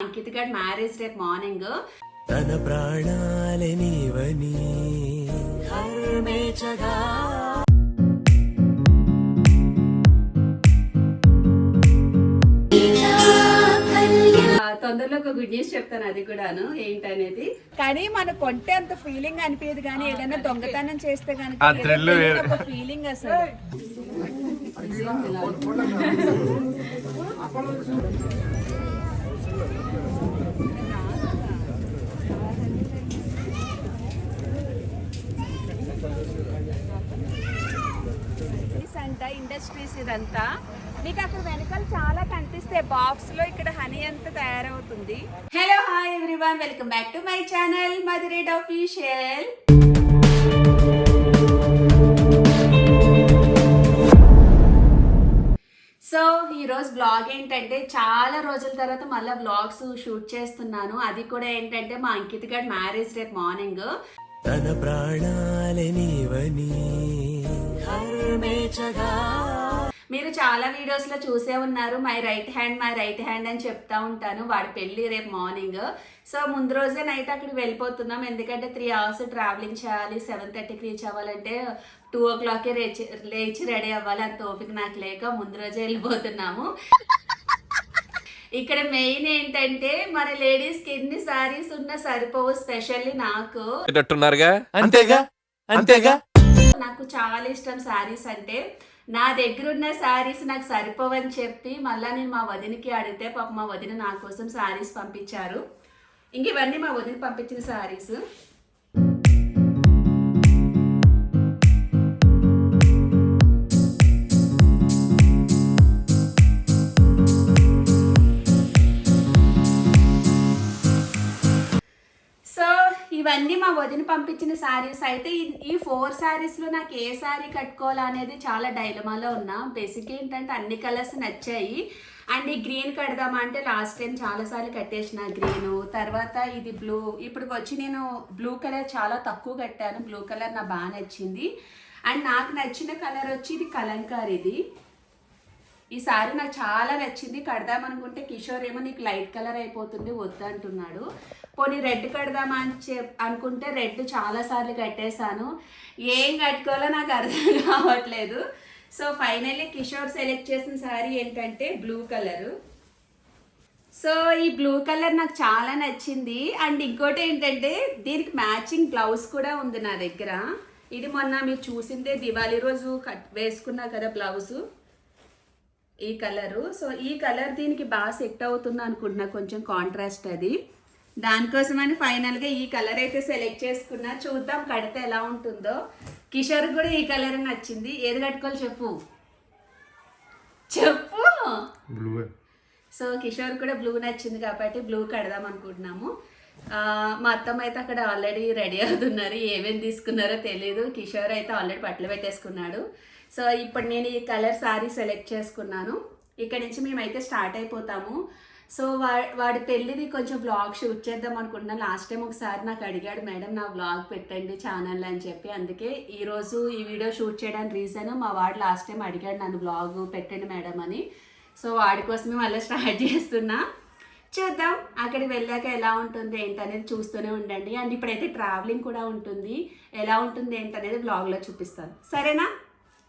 అంకిత్ గడ్ మ్యారేజ్ రేపు మార్నింగ్. తన ప్రాణాలే నీవని. హర్మేచగా తొందరలో ఒక గుడ్ న్యూస్ చెప్తాను అది కూడాను. ఏంటనేది? కానీ మన కొంటే అంత ఫీలింగ్ అనిపించదు కానీ ఏదైనా దొంగతనం చేస్తే ఆ thrill వేరు. కనుక ఫీలింగ్ అసలు. అంట ఇండస్ట్రీస్ ఇదంతా. మీకు అక్కడ వెనకాల చాలా కనిపిస్తాయి బాక్స్లో ఇక్కడ హనీ అంతా తయారవుతుంది. Hello hi everyone welcome back to my channel మధురేట్ official so ఈరోజు బ్లాగ్ ఏంటంటే చాలా రోజుల తర్వాత మళ్ళీ బ్లాగ్స్ షూట్ చేస్తున్నాను. అది కూడా ఏంటంటే మా అంకిత్ గడ్ మ్యారేజ్ రేపు మార్నింగ్ తన ప్రాణాలే నీవని. హర్మేచగా మీరు చాలా వీడియోస్లో చూసే ఉన్నారు my right hand my right hand అని చెప్తా ఉంటాను. వాడి పెళ్ళి రేపు మార్నింగ్ సో ముందు రోజే నైట్ అక్కడికి వెళ్ళిపోతున్నాం. ఎందుకంటే త్రీ అవర్స్ ట్రావెలింగ్ చేయాలి సెవెన్ థర్టీకి రీచ్ అవ్వాలంటే టూ ఓ క్లాక్కి లేచి లేచి రెడీ అవ్వాలి. అంత ఓపిక నాకు లేక ముందు రోజే వెళ్ళిపోతున్నాము. ఇక్కడ మెయిన్ ఏంటంటే మన లేడీస్కి ఎన్ని సారీస్ ఉన్నా సరిపోవు స్పెషల్లీ నాకు. అంతేగా? అంతేగా? నాకు చాలా ఇష్టం శారీస్ అంటే. నా దగ్గర ఉన్న శారీస్ నాకు సరిపోవని చెప్పి మళ్ళీ నేను మా వదినకి అడిగితే పాప మా వదిన నా కోసం శారీస్ పంపించారు. ఇంక ఇవన్నీ మా వదిన పంపించిన శారీస్ ఇవన్నీ మా వదిన పంపించిన శారీస్ అయితే ఈ- ఫోర్ శారీస్లో నాకు ఏ శారీ కట్టుకోవాలనేది చాలా డైలమాలో ఉన్నా. బేసిక్ ఏంటంటే అన్ని కలర్స్ నచ్చాయి. అండ్ ఈ గ్రీన్ కడదామా అంటే లాస్ట్ టైం చాలాసార్లు కట్టేసిన గ్రీన్ తర్వాత ఇది బ్లూ ఇప్పుడు వచ్చి నేను బ్లూ కలర్ చాలా తక్కువ కట్టాను. బ్లూ కలర్ నాకు బాగా నచ్చింది. అండ్ నాకు నచ్చిన కలర్ వచ్చి ఇది కలంకార్ ఇది ఈ సారీ నాకు చాలా నచ్చింది. కడదాం అనుకుంటే కిషోర్ ఏమో నీకు లైట్ కలర్ అయిపోతుంది వద్దు అంటున్నాడు. పోనీ రెడ్ కడదామా అని చెప్ అనుకుంటే రెడ్ చాలా సార్లు కట్టేశాను. ఏం కట్టుకోవాలో నాకు అర్థం కావట్లేదు. సో ఫైనల్లీ కిషోర్ సెలెక్ట్ చేసిన సారీ ఏంటంటే బ్లూ కలరు. సో ఈ బ్లూ కలర్ నాకు చాలా నచ్చింది. అండ్ ఇంకోటి ఏంటంటే దీనికి మ్యాచింగ్ బ్లౌజ్ కూడా ఉంది నా దగ్గర. ఇది మొన్న మీరు చూసిందే దివాళీ రోజు కట్ వేసుకున్నా కదా బ్లౌజు. ఈ కలరు. సో ఈ కలర్ దీనికి బాగా సెట్ అవుతుంది అనుకుంటున్నా. కొంచెం కాంట్రాస్ట్ అది. దానికోసమని ఫైనల్గా ఈ కలర్ అయితే సెలెక్ట్ చేసుకున్నా. చూద్దాం కడితే ఎలా ఉంటుందో. కిషోర్ కూడా ఈ కలర్ నచ్చింది. ఏది కట్టుకోవాలి చెప్పు? చెప్పు! బ్లూ సో కిషోర్ కూడా బ్లూ నచ్చింది కాబట్టి బ్లూ కడదాం అనుకుంటున్నాము. మా అత్తమ్మ అయితే అక్కడ ఆల్రెడీ రెడీ అవుతున్నారు. ఏమేమి తీసుకున్నారో తెలియదు కిషోర్ అయితే ఆల్రెడీ బట్టలు పెట్టేసుకున్నాడు. సో ఇప్పుడు నేను ఈ కలర్ సారీ సెలెక్ట్ చేసుకున్నాను. ఇక్కడ నుంచి మేమైతే స్టార్ట్ అయిపోతాము. సో వా వాడి పెళ్ళిది కొంచెం బ్లాగ్ షూట్ చేద్దాం అనుకుంటున్నాను లాస్ట్ టైం ఒకసారి నాకు అడిగాడు మేడం నా బ్లాగ్ పెట్టండి ఛానల్ అని చెప్పి. అందుకే ఈరోజు ఈ వీడియో షూట్ చేయడానికి రీజన్ మా వాడు లాస్ట్ టైం అడిగాడు నన్ను బ్లాగ్ పెట్టండి మేడం అని. సో వాడి కోసమే మళ్ళీ స్టార్ట్ చేస్తున్నా. చూద్దాం అక్కడికి వెళ్ళాక ఎలా ఉంటుంది ఏంటనేది చూస్తూనే ఉండండి. అండ్ ఇప్పుడైతే ట్రావెలింగ్ కూడా ఉంటుంది. ఎలా ఉంటుంది ఏంటనేది బ్లాగ్లో చూపిస్తాను. సరేనా?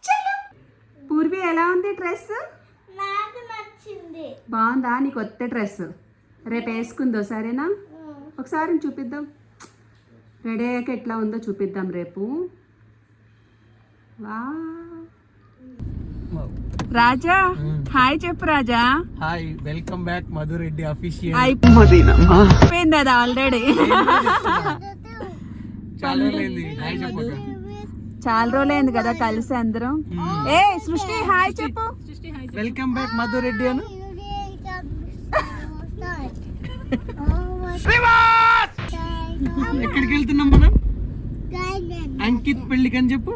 చలో. పూర్వి ఎలా ఉంది డ్రెస్ నాకు నచ్చింది. బాగుందా? నీ కొత్త డ్రెస్ రేపు వేసుకుందో సరేనా? ఒకసారి చూపిద్దాం. రెడీ అయ్యాక ఎట్లా ఉందో చూపిద్దాం రేపు. వా రాజా హాయ్ చెప్పు Raja. Hi welcome back Madhureddy official. అయిపోయింది అది ఆల్రెడీ. చాలా రోజులైంది. కదా కలిసి అందరం. ఏ సృష్టి హాయ్ చెప్పు. వెల్కమ్ బ్యాక్ మధురెడ్డి అను. ఎక్కడికి వెళ్తున్నాం మనం? అంకిత్ పెళ్ళికి అని చెప్పు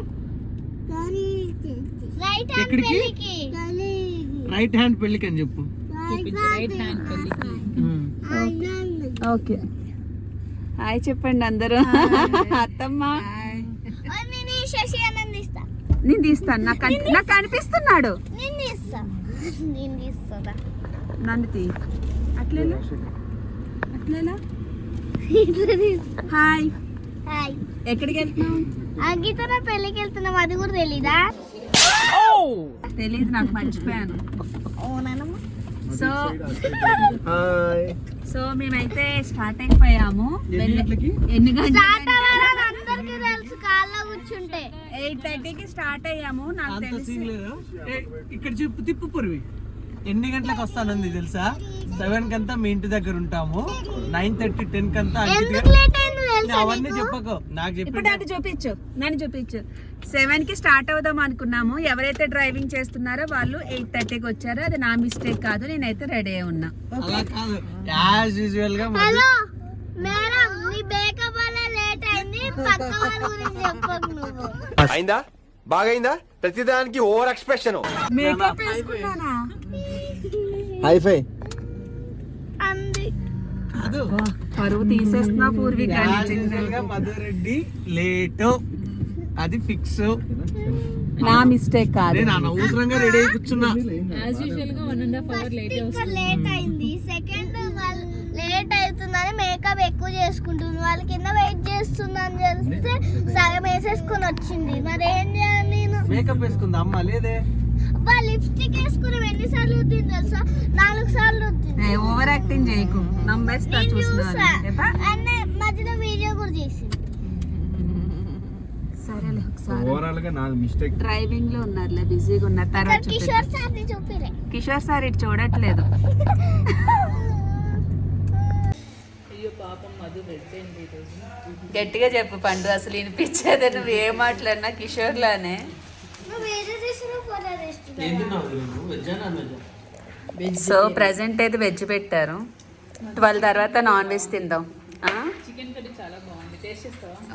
ఎక్కడికి? రైట్ హ్యాండ్ పెళ్ళికి అని చెప్పు. ఓకే హాయ్ చెప్పండి అందరూ. అత్తమ్మ. నేను తీస్తాను. నాకు నాకు తీస్తా. నన్ను తీ. అట్లే ఇట్లా ఇట్లా తీస్తా. హాయ్ హాయ్ ఎక్కడికి వెళ్తున్నావు? అంకిత నా పెళ్ళికి వెళ్తున్నాం అది కూడా తెలీదా? తెలియదు నాకు మర్చిపోయాను. సో హాయ్ సో మేమైతే స్టార్ట్ అయిపోయాము. ఎన్ని ఎయిట్ థర్టీకి స్టార్ట్ అయ్యాము నాకు తెలిసి. ఇక్కడ చెప్పు తిప్పు పొరివి. ఎన్ని గంటలకు వస్తానంది తెలుసా? సెవెన్ కంతా మీ ఇంటి దగ్గర ఉంటాము. నైన్ థర్టీ టెన్ కంతా అంకిత్ ఎందుకు లేట్ అయిందో తెలుసా అవన్నీ నీకు? చెప్పకు. నాకు ఇప్పుడు చెప్పి నన్ను చూపించు. నన్ను చూపించు. సెవెన్కి స్టార్ట్ అవుదాం అనుకున్నాము. ఎవరైతే డ్రైవింగ్ చేస్తున్నారో వాళ్ళు ఎయిట్ థర్టీకి వచ్చారో. అది నా మిస్టేక్ కాదు. నేనైతే రెడీ అయి ఉన్నా. అలా కాదు. యాజ్ యూజువల్గా మధు- హలో మేడం నీ బేకప్ వల్ల లేట్ అయింది. పక్క వాళ్ళ గురించి చెప్పకు నువ్వు. అయిందా? బాగైందా? ప్రతిదానికి ఓవర్ ఎక్స్ప్రెషన్ మేకప్ వేసుకున్నానా? హైఫై పరువు తీసేస్తున్నా పూర్విక యాజ్ యూజువల్గా మధురెడ్డి లేట్. అది ఫిక్స్ నా మిస్టేక్ కాదు. నేను అనవసరంగా రెడీ అయి కూర్చున్నా. ఇక్కడ లేట్ అయింది. సెకండ్ వాళ్ళు లేట్ అవుతుందని మేకప్ ఎక్కువ చేసుకుంటుంది. వాళ్ళ కింద వెయిట్ చేస్తుందని తెలిస్తే సగం వేసేసుకొని వచ్చింది. మరి ఏం చేయాలి నేను? మేకప్ వేసుకుందా? అమ్మ లేదే. అబ్బా లిప్స్టిక్ వేసుకుని ఎన్నిసార్లు వద్దింది తెలుసా? నాలుగు సార్లు వద్దింది ఓవర్ యాక్టింగ్ చేయకు. నంబేస్తా నేను చూస్తున్నా చూసా. ఏపా? అన్న మధ్యలో వీడియో కూడా చేసింది సరేలే ఒకసారి. ఓవరాల్గా నాకు మిస్టేక్ డ్రైవింగ్లో ఉన్నారులే బిజీగా ఉన్నారు. తర్వాత. కిషోర్ సార్ని చూపిరే కిషోర్ సార్ ఇటు చూడట్లేదు. గట్టిగా చెప్పు పండు అసలు వినిపించేది నువ్వు ఏ మాట్లాడినా కిషోర్ లానే సో ప్రజెంట్ అయితే వెజ్ పెట్టారు. ట్వెల్వ్ తర్వాత నాన్ వెజ్ తిందాం. ఆ?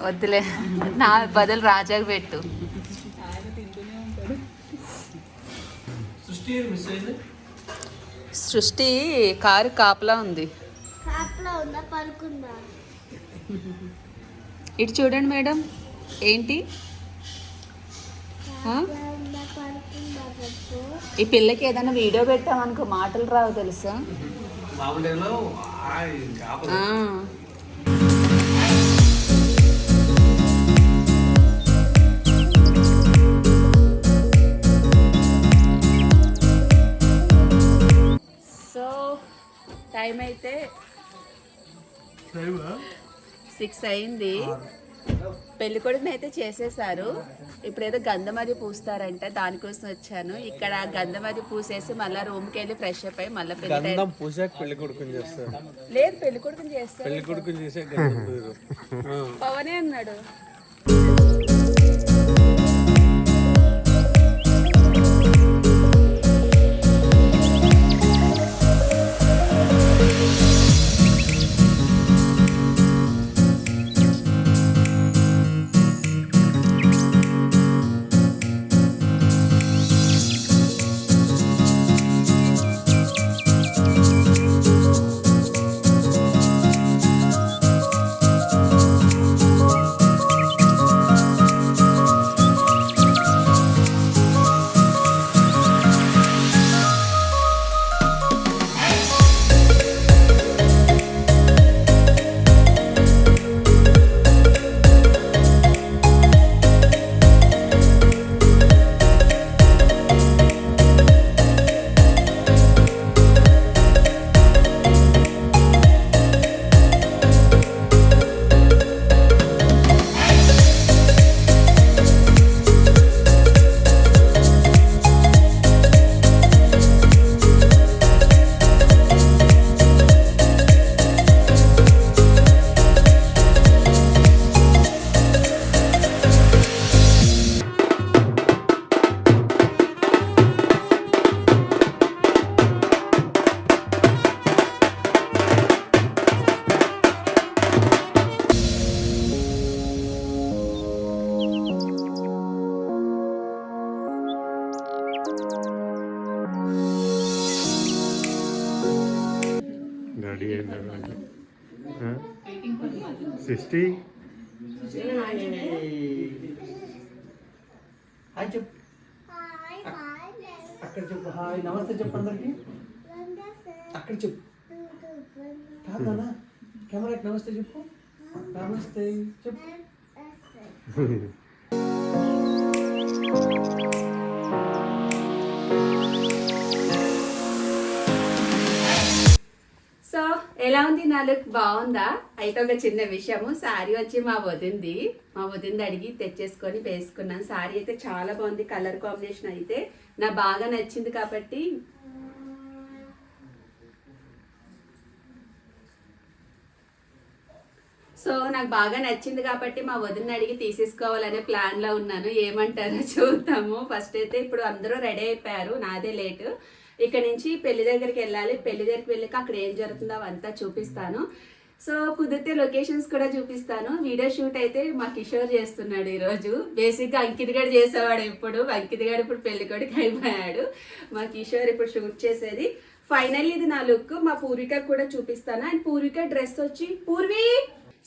వద్దులే. నా బదులు రాజాకి పెట్టు. సృష్టి కారు కాపలా ఉంది. ఇటు చూడండి మేడం. ఏంటి ఆ? ఉందా పడుకుందా చెప్పు ఈ పిల్లకి ఏదైనా వీడియో పెట్టామనుకో మాటలు రావు తెలుసా. సో టైం అయితే సిక్స్ అయింది. పెళ్ళి కొడుకుని అయితే చేసేసారు ఇప్పుడు ఏదో గంధం అది పూస్తారంట దానికోసం వచ్చాను ఇక్కడ గంధం అది పూసేసి మళ్ళీ రూమ్కి వెళ్ళి ఫ్రెష్ అప్ అయ్యి మళ్ళీ పెళ్ళి గంధం పూసాక పెళ్ళి కొడుకుని చేస్తారు లేదు పెళ్ళి కొడుకుని చేస్తారు పెళ్ళి కొడుకుని చేసే గంధం పూయరు. ఆ. పవనే అన్నాడు సిక్స్టీ. హాయ్ చెప్పు. అక్కడ చెప్పు. హాయ్. నమస్తే చెప్పు అందరికి. అక్కడ చెప్పు. కాదా కెమెరాకి నమస్తే చెప్పు. నమస్తే. చెప్పు. ఎలా ఉంది నా లుక్? బాగుందా? అయితే ఒక చిన్న విషయము. శారీ వచ్చి మా వదింది. మా వదింది అడిగి తెచ్చేసుకొని వేసుకున్నాను. శారీ అయితే చాలా బాగుంది. కలర్ కాంబినేషన్ అయితే నా బాగా నచ్చింది కాబట్టి. సో నాకు బాగా నచ్చింది కాబట్టి మా వదిన అడిగి తీసేసుకోవాలనే ప్లాన్లో ఉన్నాను. ఏమంటారో చూద్దాము. ఫస్ట్ అయితే ఇప్పుడు అందరూ రెడీ అయిపోయారు. నాదే లేటు ఇక్కడ నుంచి పెళ్ళి దగ్గరికి వెళ్ళాలి. పెళ్ళి దగ్గరికి వెళ్ళాక అక్కడ ఏం జరుగుతుందో అవంతా చూపిస్తాను. సో కుదిరితే లొకేషన్స్ కూడా చూపిస్తాను. వీడియో షూట్ అయితే మా కిషోర్ చేస్తున్నాడు ఈరోజు. బేసిక్గా అంకిత్ గడు చేసేవాడు ఇప్పుడు అంకిత్ గడు ఇప్పుడు పెళ్ళి కొడుకు అయిపోయాడు. మా కిషోర్ ఇప్పుడు షూట్ చేసేది. ఫైనల్ ఇది నా లుక్. మా పూర్విక కూడా చూపిస్తాను. అండ్ పూర్విక డ్రెస్ వచ్చి పూర్వి!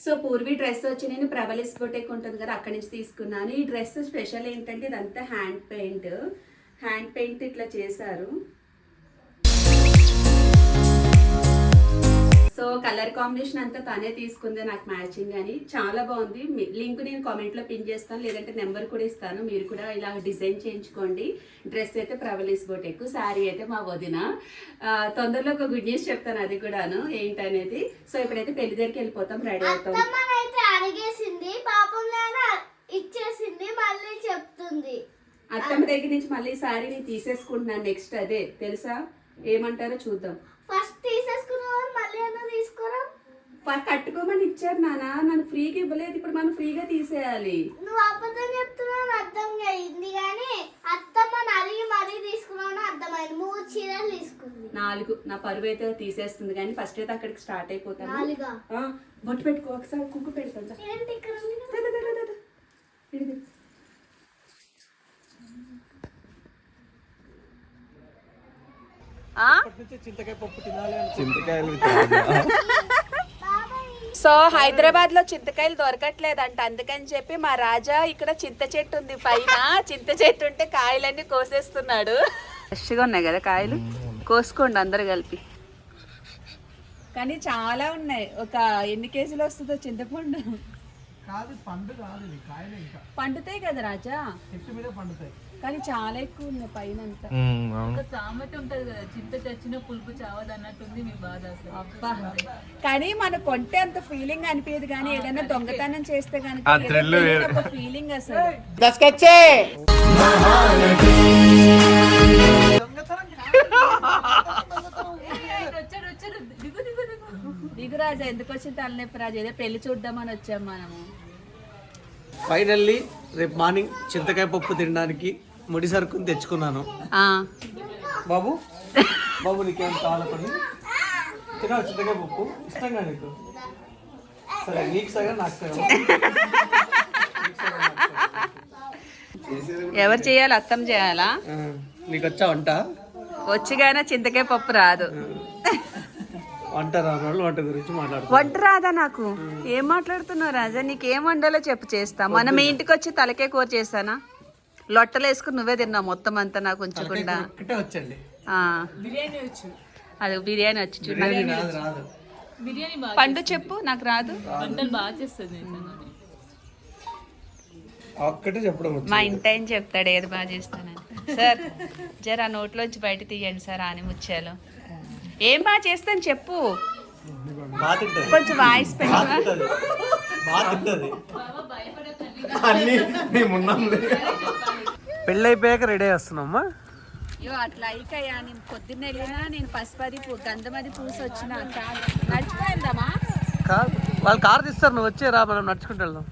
సో పూర్వీ డ్రెస్ వచ్చి నేను ప్రబలిస్ బొటెక్ ఉంటుంది కదా అక్కడి నుంచి తీసుకున్నాను. ఈ డ్రెస్ స్పెషల్ ఏంటంటే ఇదంతా హ్యాండ్ పెయింట్. హ్యాండ్ పెయింట్ ఇట్లా చేశారు. సో కలర్ కాంబినేషన్ అంతా తనే తీసుకుంది నాకు మ్యాచింగ్ అని. చాలా బాగుంది. లింక్ నేను కామెంట్లో పిన్ చేస్తాను. లేదంటే నెంబర్ కూడా ఇస్తాను. మీరు కూడా ఇలా డిజైన్ చేయించుకోండి. డ్రెస్ అయితే ప్రవలీస్ బొటెక్ శారీ అయితే మా వదిన. తొందరలో ఒక గుడ్ న్యూస్ చెప్తాను అది కూడాను. ఏంటనేది? సో ఇప్పుడైతే పెళ్ళి దగ్గరికి వెళ్ళిపోతాం. రెడీ అవుతాం. అడిగేసింది పాపం ఇచ్చేసింది. మళ్ళీ చెప్తుంది. అత్తమ్మ దగ్గర నుంచి మళ్ళీ శారీ నేను తీసేసుకుంటున్నాను. నెక్స్ట్ అదే. తెలుసా? ఏమంటారో చూద్దాం. ఫస్ట్ తీసేసుకున్నవారు మళ్ళీ ఏమో తీసుకోరా ప- కట్టుకోమని ఇచ్చారు నాన్న నన్ను ఫ్రీగా ఇవ్వలేదు. ఇప్పుడు మనం ఫ్రీగా తీసేయాలి. నువ్వు అబద్ధం చెప్తున్నావు అర్థం అయింది కానీ అత్తమ్మని అడిగి మరీ తీసుకున్నావు అర్థమైంది. మూడు చీరలు తీసుకుంది. నాలుగు. నా పరువు అయితే తీసేస్తుంది కానీ ఫస్ట్ అయితే అక్కడికి స్టార్ట్ అయిపోతాను. నాలుగా? ఆ, బొట్టు పెట్టుకో. ఒకసారి కుక్కు పెడతాను చింతకాయ పప్పు తినాలి చింతకాయలు సో హైదరాబాద్లో చింతకాయలు దొరకట్లేదంట. అందుకని చెప్పి మా రాజా ఇక్కడ చింత చెట్టు ఉంది పైన. చింత చెట్టు ఉంటే కాయలన్నీ కోసేస్తున్నాడు. ఫ్రెష్గా ఉన్నాయి కదా కాయలు? కోసుకోండి అందరు కలిపి. కానీ చాలా ఉన్నాయి. ఒక ఎన్ని కేజీలు వస్తుందో చింతపండు? కాదు పండు కాదు ఇది కాయలే ఇంకా. పండుతాయి కదా రాజా? చెట్టు మీద పండుతాయి. కానీ చాలా ఎక్కువ ఉన్నాయి పైన అంతా సామెత ఉంటది కదా చింత చచ్చిన పులుపు చావదు అన్నట్టుంది మీ బాధ అసలు. అబ్బా. కానీ మన కొంటే అంత ఫీలింగ్ అనిపించదు కానీ ఏదైనా దొంగతనం చేస్తే కనుక ఆ thrill వేరు. ఒక ఫీలింగ్ అసలు. రాజా ఎందుకు వచ్చింది తలనొప్పి రాజా? ఏదో పెళ్ళి చూద్దామని వచ్చాం మనము. ఫైనల్లీ రేపు మార్నింగ్ చింతకాయ పప్పు తినడానికి ముడి సరుకుని తెచ్చుకున్నాను. బాబు బాబు నీకేం కావాలి కొన్ని తినాలి చింతకాయ పప్పు? ఇష్టంగా నీకు? సరే నీకు సగం నాకు సగం. ఎవరు చేయాలి? అత్తం చేయాలా? ఆ, నీకు వచ్చా వంట? వచ్చిగానే చింతకాయ పప్పు రాదు. వంట వంట గురించి మాట్లాడుతాం వంట రాదా నాకు. ఏం మాట్లాడుతున్నావు రాజా? నీకు ఏం వండాలో చెప్పు చేస్తా. మనం మీ ఇంటికి వచ్చి తలకే కూర చేస్తానా? లొట్టలు వేసుకుని నువ్వే తిన్నావు మొత్తం అంతా నాకు ఉంచకుండా ఒక్కటే వచ్చండి. ఆ, బిర్యానీ వచ్చు. అది బిర్యానీ వచ్చి పండు చెప్పు నాకు రాదు. వంటలు బాగా చేస్తుంది. ఒక్కటే చెప్పడం మా ఇంటి ఆయన చెప్తాడు ఏది బాగా చేస్తానని. సార్ జర ఆ నోట్లోంచి బయట తీయండి సార్ ఆని ముత్యాలు. ఏం బాగా చేస్తాను చెప్పు. కొంచెం వాయిస్ పెళ్ళి అయిపోయాక రెడీ చేస్తున్నామ్మా అయ్యో అట్లా అయికయ్యా నేను పొద్దున్న వెళ్ళినా నేను పసుపది పూ గంధమది పూసి వచ్చిన. చాలు నడిచిపోయిందమ్మా కాదు. వాళ్ళు కార్ తీస్తారు నువ్వు వచ్చే రా మనం నడుచుకుంటూ వెళ్దాం.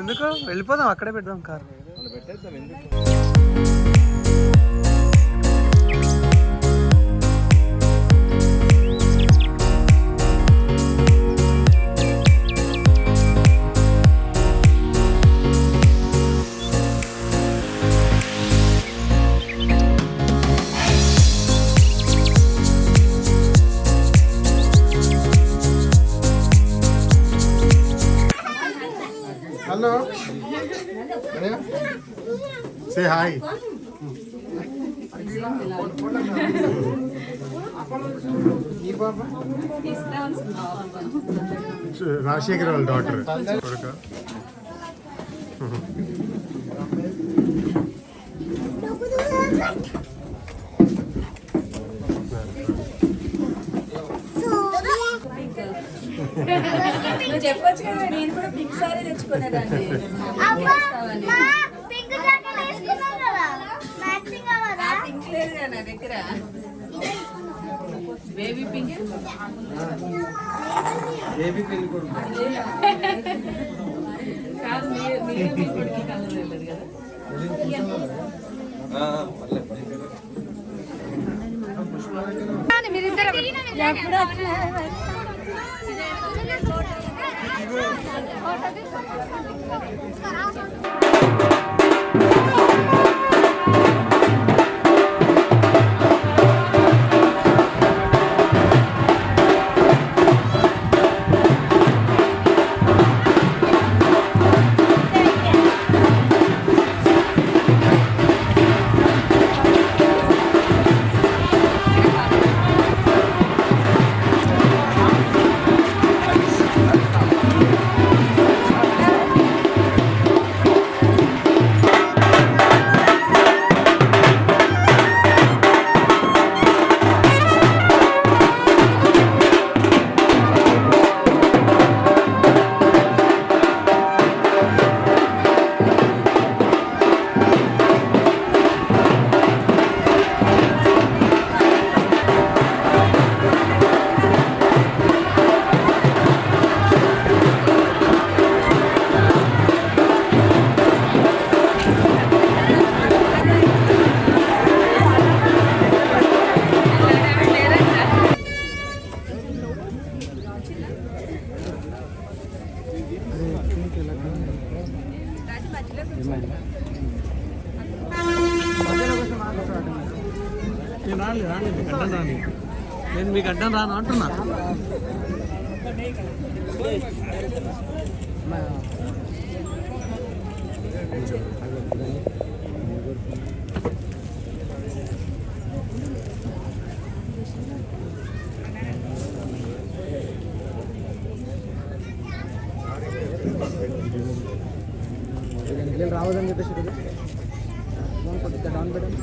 ఎందుకు? వెళ్ళిపోదాం అక్కడే పెడదాం car. Hello say hi Rajasekhar వాళ్ళ డాక్టర్ కొడుక నువ్వు చెప్పొచ్చు కదా నేను కూడా పింక్ సారీ తెచ్చుకునేదాన్ని. పింక్ లేదు నా దగ్గర? Baby pink. బేబీ కొడుకు కాదు మీరు మీ కొడుకు కలర్ వెళ్ళదు కదా. నేను రావద్దని చెప్పేసి డౌన్ పెట్టండి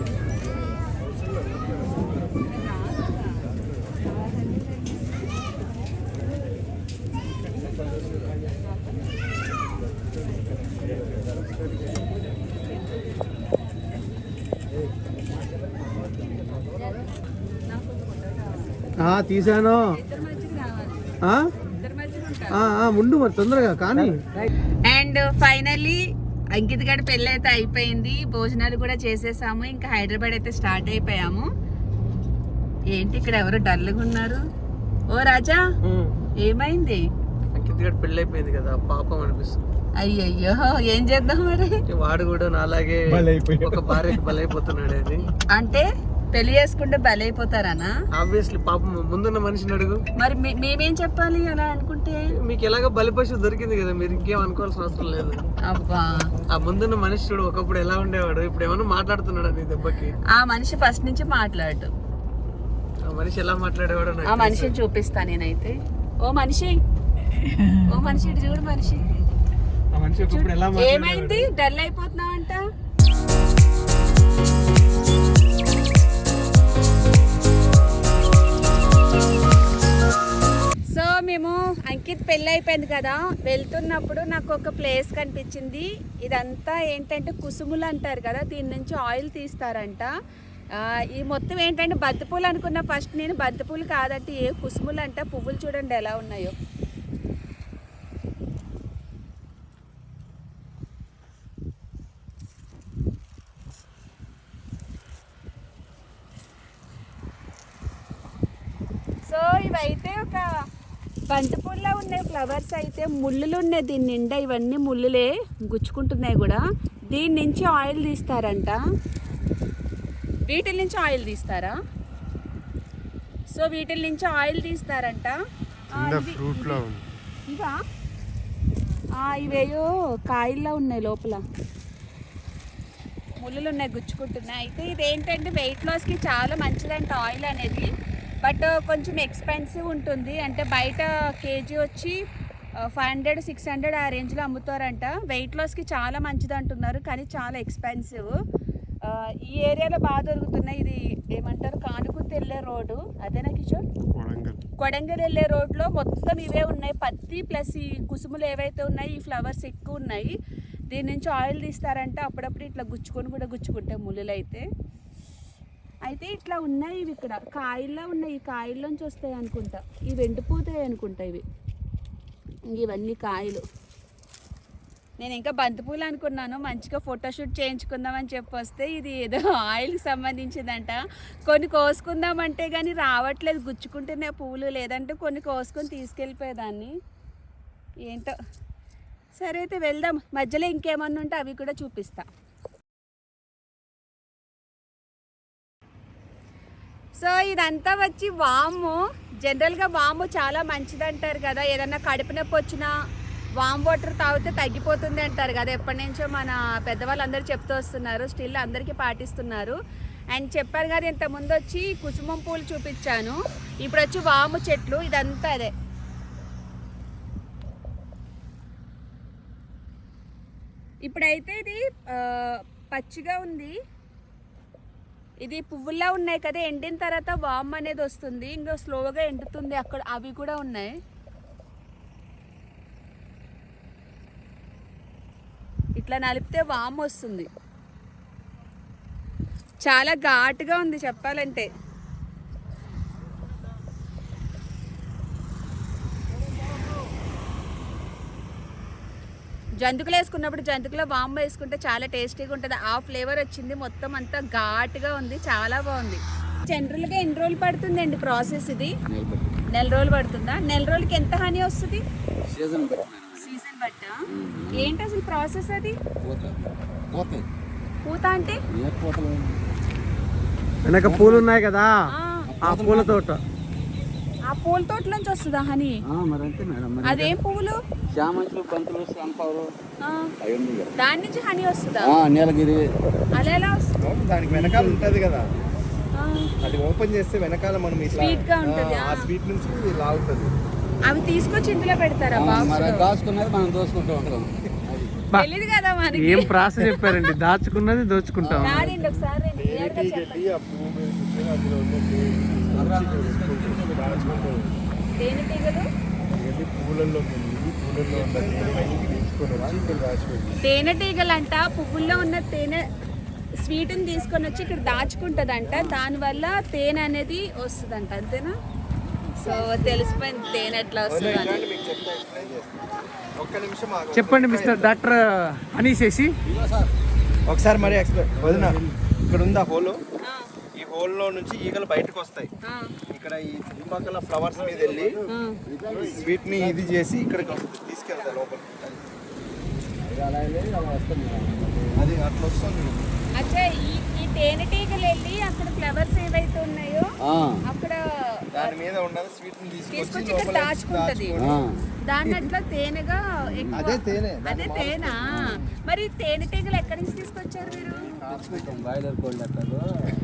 తీసాను ముందు మరి తొందరగా కానీ. అండ్ ఫైనల్లీ అంకిత్ గడి పెళ్ళి అయితే అయిపోయింది. భోజనాలు కూడా చేసేసాము. ఇంకా హైదరాబాద్ అయితే స్టార్ట్ అయిపోయాము. ఏంటి ఇక్కడ ఎవరు డల్గా ఉన్నారు? ఓ రాజా ఏమైంది? అంకిత్ గడ్ పెళ్ళి అయిపోయింది కదా పాపం అనిపిస్తుంది. అయ్యయ్యో ఏం చేద్దాం మరి? వాడు కూడా నాలాగే ఒక భార్యకి బలైపోతున్నాడు అని అంటే? పెళ్ళి చేసుకుంటే బలైపోతారనా? ఆబ్వియస్లీ పాపం ముందున్న మనిషిని అడుగు. మరి మేమేం చెప్పాలి అలా అనుకుంటే? మీకు ఎలాగో బలిపశు దొరికింది కదా మీరు ఇంకేం అనుకోవాల్సిన అవసరం లేదు. అబ్బా. ఆ ముందున్న మనిషి చూడు ఒకప్పుడు ఎలా ఉండేవాడు? ఇప్పుడు ఏమన్నా మాట్లాడుతున్నాడు నీ దెబ్బకి? ఆ మనిషి ఫస్ట్ నుంచి మాట్లాడు. ఆ మనిషి ఎలా మాట్లాడేవాడో ఆ మనిషిని చూపిస్తా నేనైతే. ఓ మనిషి. ఓ మనిషి చూడు మనిషి. ఆ మనిషి ఒకప్పుడు ఎలా ఏమైంది? డల్ అయిపోతున్నావంట? మేము అంకిత్ పెళ్ళి అయిపోయింది కదా వెళ్తున్నప్పుడు నాకు ఒక ప్లేస్ కనిపించింది. ఇదంతా ఏంటంటే కుసుములు అంటారు కదా దీని నుంచి ఆయిల్ తీస్తారంట. ఈ మొత్తం ఏంటంటే బంతిపూలు అనుకున్న ఫస్ట్ నేను బంతిపూలు కాదంటే ఏ కుసుములు అంట పువ్వులు చూడండి ఎలా ఉన్నాయో. సో ఇవైతే బంతిపూల్లా ఉన్నాయి ఫ్లవర్స్ అయితే ముళ్ళులు ఉన్నాయి. దీని నిండా ఇవన్నీ ముళ్ళులే గుచ్చుకుంటున్నాయి కూడా. దీని నుంచి ఆయిల్ తీస్తారంట. వీటి నుంచి ఆయిల్ తీస్తారా? సో వీటి నుంచి ఆయిల్ తీస్తారంట. ఇవి- ఇవేయో కాయల్లా ఉన్నాయి లోపల. ముళ్ళులు ఉన్నాయి గుచ్చుకుంటున్నాయి. అయితే ఇది ఏంటంటే వెయిట్ లాస్కి చాలా మంచిదంట ఆయిల్ అనేది. బట్ కొంచెం ఎక్స్పెన్సివ్ ఉంటుంది. అంటే బయట కేజీ వచ్చి ఫైవ్ హండ్రెడ్ సిక్స్ హండ్రెడ్ ఆ రేంజ్లో అమ్ముతారంట. వెయిట్ లాస్కి చాలా మంచిది అంటున్నారు కానీ చాలా ఎక్స్పెన్సివ్ ఈ ఏరియాలో బాగా దొరుకుతున్నాయి ఇది ఏమంటారు? కానుకుర్తి వెళ్ళే రోడ్డు. అదేనా కిషోర్? కొడంగల్. వెళ్ళే రోడ్లో మొత్తం ఇవే ఉన్నాయి. పత్తి ప్లస్ ఈ కుసుములు ఏవైతే ఉన్నాయి ఈ ఫ్లవర్స్ ఎక్కువ ఉన్నాయి. దీని నుంచి ఆయిల్ తీస్తారంటే. అప్పుడప్పుడు ఇట్లా గుచ్చుకొని కూడా గుచ్చుకుంటాయి ముళ్ళు అయితే అయితే ఇట్లా ఉన్నాయి ఇవి ఇక్కడ. కాయల్లో ఉన్నాయి. కాయల్లోంచి వస్తాయి అనుకుంటా. ఇవి ఎండిపోతాయి అనుకుంటా ఇవి. ఇవన్నీ కాయలు. నేను ఇంకా బంతిపూలు అనుకున్నాను. మంచిగా ఫోటోషూట్ చేయించుకుందామని చెప్పి వస్తే ఇది ఏదో ఆయిల్కి సంబంధించిందంట. కొన్ని కోసుకుందామంటే కానీ రావట్లేదు. గుచ్చుకుంటేనే పువ్వులు లేదంటే కొన్ని కోసుకొని తీసుకెళ్ళిపోయేదాన్ని. ఏంటో. సరే అయితే వెళ్దాం. మధ్యలో ఇంకేమన్నా ఉంటే అవి కూడా చూపిస్తాను సో ఇదంతా వచ్చి వాము. జనరల్గా వాము చాలా మంచిది అంటారు కదా. ఏదన్నా కడుపు నొప్పి వచ్చినా వామ్ వాటర్ తాగితే తగ్గిపోతుంది అంటారు కదా. ఎప్పటి నుంచో మన పెద్దవాళ్ళందరూ చెప్తూ వస్తున్నారు. స్టిల్ అందరికీ పాటిస్తున్నారు. అండ్ చెప్పారు కదా ఇంత ముందు వచ్చి కుసుమం పూలు చూపించాను. ఇప్పుడు వచ్చి వాము చెట్లు ఇదంతా అదే. ఇప్పుడైతే ఇది పచ్చిగా ఉంది. ఇది పువ్వుల్లా ఉన్నాయి కదా ఎండిన తర్వాత వామ్ అనేది వస్తుంది. ఇంకా స్లోగా ఎండుతుంది. అక్కడ అవి కూడా ఉన్నాయి. ఇట్లా నలిపితే వామ్ వస్తుంది. చాలా ఘాటుగా ఉంది చెప్పాలంటే. జంతుకులు వేసుకున్నప్పుడు జంతుకులో వామ్ వేసుకుంటే చాలా టేస్టీగా ఉంటుంది. ఆ ఫ్లేవర్ వచ్చింది. మొత్తం అంతా ఘాటుగా ఉంది. చాలా బాగుంది. జనరల్గా ఎన్ని రోజులు పడుతుందండి ప్రాసెస్ ఇది? నెల రోజులు పడుతుందా? నెల రోజులకి ఎంత హనీ వస్తుంది? సీజన్ సీజన్ బట్ట? ఏంటి అసలు ప్రాసెస్ అది? పూత. అంటే? వెనక పూలు ఉన్నాయి కదా. ఆ, పూల తోట. ఆ పూల తోటలోంచి వస్తుందా హనీ? ఆ, మరి అంతే మేడం. మరి అదేం పువ్వులు? చామంతులు బంతులు కదా. దాని నుంచి హనీ వస్తుందా? ఆ, నీలగిరి. అలా ఎలా వస్తుంది? దానికి వెనకాల ఉంటది కదా. ఆ, అది ఓపెన్ చేస్తే వెనకాల మనం ఇట్లా Sweet గా ఉంటది, ఆ. స్వీట్ నుంచి ఇది లాగుతుంది అవి తీసుకొచ్చి ఇందులో పెడతారా మరి దాచుకున్నది మనం దోసుకుంటూ ఉంటాం. అది. తెలియదు కదా మనకి. ఏం ప్రాసెస్ చెప్పారండి? దాచుకున్నది దోచుకుంటాం. రాదండి ఒకసారి తేనె తేనెటీగలంట పువ్వుల్లో ఉన్న తేనె స్వీట్ని తీసుకొని వచ్చి ఇక్కడ దాచుకుంటుందంట. దానివల్ల తేనె అనేది వస్తుందంట అంతేనా? సో తెలిసిపోయింది తేనె ఎట్లా వస్తుందని మీకు చెప్తా ఎక్స్ప్లెయిన్ చేస్తాను ఒక్క నిమిషం ఆగు. చెప్పండి మిస్టర్ డాక్టర్ అనీసేసి ఒకసారి మరి ఎక్స్ప్లెయిన్. వదిన ఇక్కడ ఉంది హోల్? హోల్లో నుంచి ఈగలు బయటకు వస్తాయి. ఇక్కడ ఈ చుట్టుపక్కల ఫ్లవర్స్ మీద వెళ్ళి స్వీట్ని ఇది చేసి ఇక్కడికి వస్తుంది తీసుకెళ్తాయి లోపల. అది అట్లా వస్తుంది. అచ్చా ఈ తేనెటీగలు వెళ్ళి అక్కడ ఫ్లవర్స్ ఏవైతే ఉన్నాయో అక్కడ దాని మీద ఉన్నది స్వీట్ని తీసుకొచ్చి తీసుకొచ్చి ఇక్కడ లోపల దాచుకుంటది. ఆ. దాన్ని అట్లా తేనెగా ఎక్కువ- అదే తేనె. అదే తేనా. మరి తేనెటీగలు ఎక్కడి నుంచి తీసుకొచ్చారు మీరు? దాచుకుంటాం బాయిలర్ కోళ్ళు అట్టాలు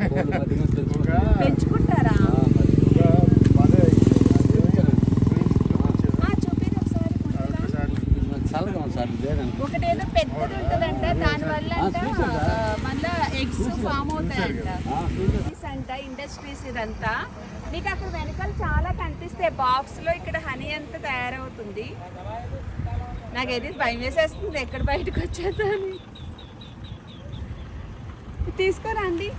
కోళ్ళు మధ్యలో తిరుగుకుంటాం. పెంచుకుంటారా ఆ, మరి. ఆ, చూపిరు ఒకసారి ముందుగా. ఇది మరి చల్లగా ఉంది సార్ లేదండి ఒకటి ఏదో పెద్దది ఉంటుందంట దాని వల్ల అంట ఆ, మళ్ళా ఎగ్స్ ఫామ్ అవుతాయంట. అంట ఇండస్ట్రీస్ ఇదంతా. మీకు అక్కడ వెనకాల చాలా కనిపిస్తాయి బాక్స్లో ఇక్కడ హనీ అంతా తయారవుతుంది. నాకైతే భయం వేసేస్తుంది ఎక్కడ బయటకు వచ్చేదా అని. తీసుకోరండి.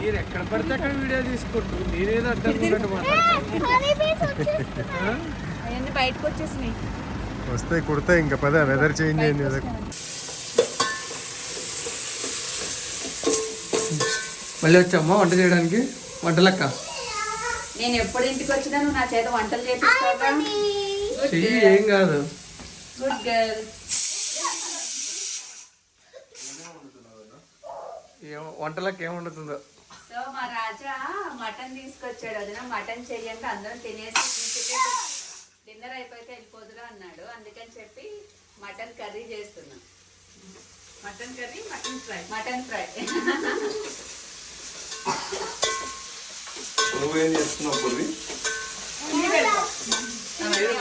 మీరు ఎక్కడ పడితే అక్కడ వీడియో తీసుకుంటూ నేనేదో అర్థం హనీ బీస్ వచ్చేస్తున్నాయి. అవన్నీ బయటకు వచ్చేసినాయి. వస్తే కుడతా ఇంకా పద వెదర్ చేంజ్ అయింది కదా మళ్ళీ వచ్చామ్మా వంట చేయడానికి? వంటలక్క? నేను ఎప్పుడు ఇంటికి వచ్చినా నువ్వు నా చేత వంటలు చేపిస్తావా? చెయ్యి ఏం కాదు. గుడ్ గర్ల్ ఏం వంటలకు ఏం వండుతుందో. సో మా రాజా మటన్ తీసుకొచ్చాడు అదిన మటన్ చెయ్యండి అందరం తినేసి డిన్నర్ అయిపోతే వెళ్ళిపోదురా అన్నాడు. అందుకని చెప్పి మటన్ కర్రీ చేస్తున్నాం. Mutton curry mutton fry. Mutton fry. నువ్వేం చేస్తున్నావు పూర్వి?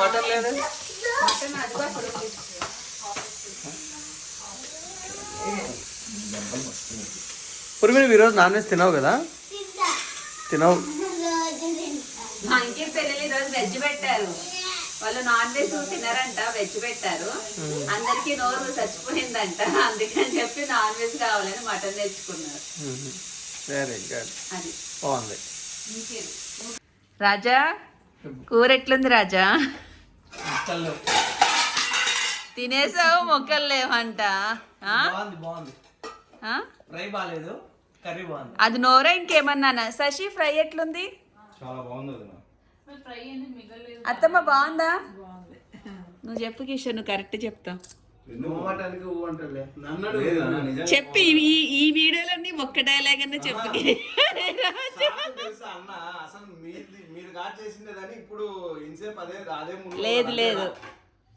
మటన్ లేదా? పూర్వి నువ్వు ఈరోజు నాన్ వెజ్ తినవు కదా? తినవు. మా ఇంటికి పెళ్ళి ఈరోజు వెజ్ పెట్టారు. వాళ్ళు నాన్ వెజ్ తినరంట వెజ్ పెట్టారు. అందరికి నోరు చచ్చిపోయిందంట. అందుకని చెప్పి నాన్ వెజ్ కావాలని మటన్ తెచ్చుకున్నారు. వెరీ గుడ్ అది. బాగుంది. రాజా కూర ఎట్లుంది రాజా? తినేసావు మొక్కలు లేవంట. ఆ? బాగుంది బాగుంది. ఆ? ఫ్రై బాగాలేదు కర్రీ బాగుంది. అది నోరా ఇంకేమన్నానా? శశి ఫ్రై ఎట్లుంది? చాలా బాగుంది అత్తమ్మ బాగుందా? నువ్వు చెప్పు కిషోర్ నువ్వు కరెక్ట్ చెప్తావు. చెప్పి ఈ ఈ వీడియోలన్నీ ఒక్క డైలాగ్ అన్న చెప్పు. లేదు లేదు.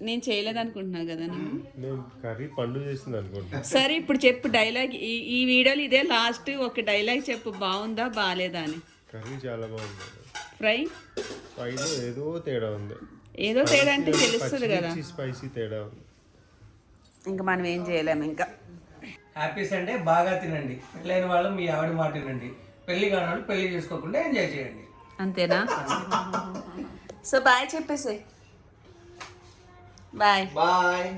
నేను చేయలేదు అనుకుంటున్నా కదా కర్రీ పండు చేసింది సరే ఇప్పుడు చెప్పు డైలాగ్ ఈ ఈ వీడియోలో ఇదే లాస్ట్ ఒక డైలాగ్ చెప్పు బాగుందా బాగాలేదా అని. కర్రీ చాలా బాగుంది. ఫ్రై? పైన ఏదో తేడా ఉంది. ఏదో తేడా అంటే తెలుస్తుంది కదా. స్పైసీ తేడా ఉంది. ఇంకా మనం ఏం చేయలేము ఇంకా. హ్యాపీ సండే బాగా తినండి. పెళ్ళైన వాళ్ళు మీ ఆవిడ మాట వినండి. పెళ్ళి కాని వాళ్ళు పెళ్ళి చేసుకోకుండా ఎంజాయ్ చేయండి. అంతేనా? సో బాయ్ చెప్పేసి bye. Bye.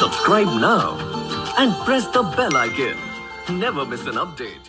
Subscribe now and press the bell icon. Never miss an update.